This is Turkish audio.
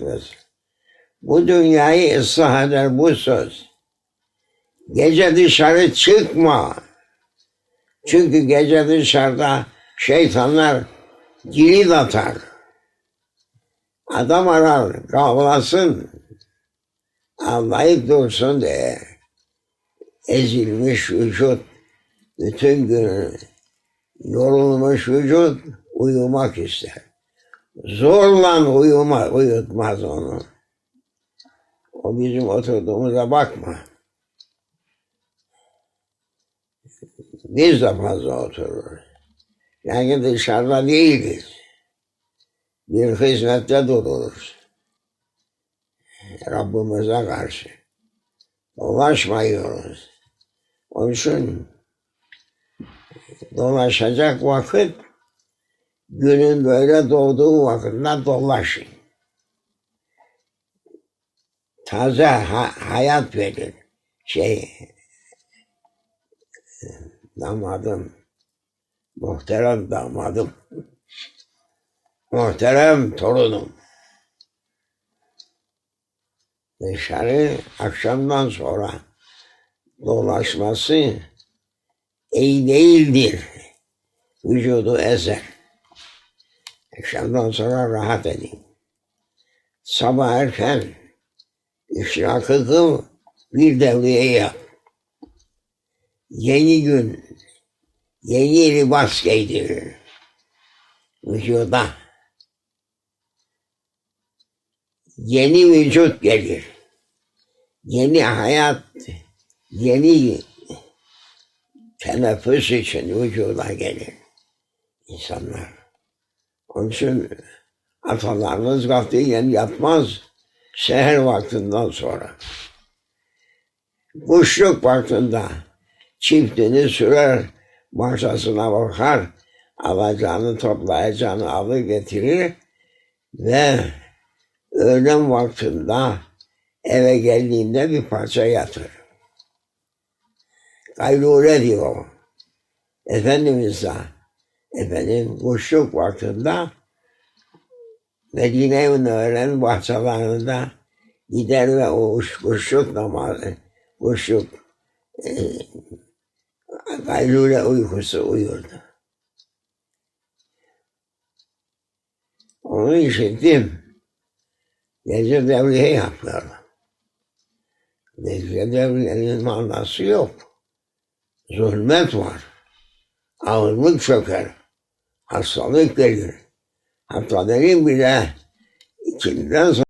etmez. Bu dünyayı ıslah eder bu söz. Gece dışarı çıkma. Çünkü gece dışarıda şeytanlar kilit atar. Adam arar, kavlasın. Anlayıp dursun diye. Ezilmiş vücut, bütün gün yorulmuş vücut uyumak ister. Zorla uyuma, uyutmaz onu. O bizim oturduğumuza bakma. Biz de fazla otururuz. Yani dışarıda değiliz. Bir hizmette dururuz. Rabbimize karşı. Dolaşmıyoruz. Onun için dolaşacak vakit günün böyle doğduğu vakitte dolaşın. Taze ha- hayat verir. Şey, damadım, muhterem damadım, muhterem torunum. Dışarı akşamdan sonra dolaşması iyi değildir. Vücudu ezer. Akşamdan sonra rahat edin. Sabah erken işrakı kıl, bir devriye yap. Yeni gün, yeni libas giydirir. Vücuda. Yeni vücut gelir. Yeni hayat, yeni teneffüs için vücuda gelir insanlar. Onun için atalarımız katiyen yatmaz seher vaktinden sonra. Kuşluk vaktinde çiftini sürer, başkasına bakar, alacağını toplayacağını alır getirir ve öğlen vaktinde eve geldiğinde bir parça yatır. Gayrule diyor. Efendimiz de efendim kuşluk vaktinde Medine-i Münevvere'nin bahçelerinde gider ve o kuş- kuşluk namazı, kuşluk e, gayrule uykusu uyurdu. Onu işittim. Gece devriye yapıyorlar. Gece devriyenin manası yok. Zulmet var. Ağırlık çöker. Hastalık gelir. Hatta dedim ikiden sonra